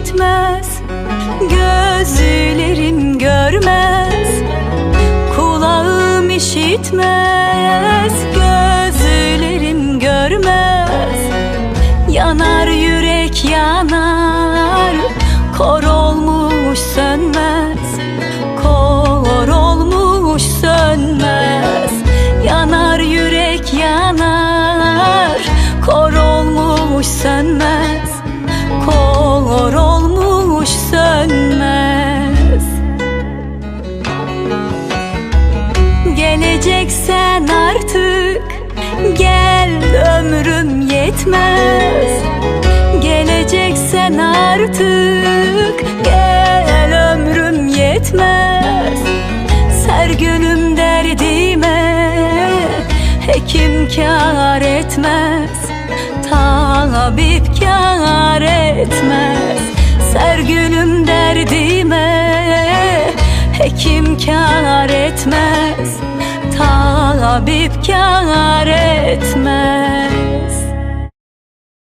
işitmez Gözlerim görmez Kulağım işitmez Gözlerim görmez Yanar yürek Geleceksen artık Gel ömrüm yetmez. Geleceksen artık Gel ömrüm yetmez. Sergülüm derdime Hekim kâr etmez. Tabip kâr etmez. Sergülüm derdime Hekim kâr etmez tabip kar etmez.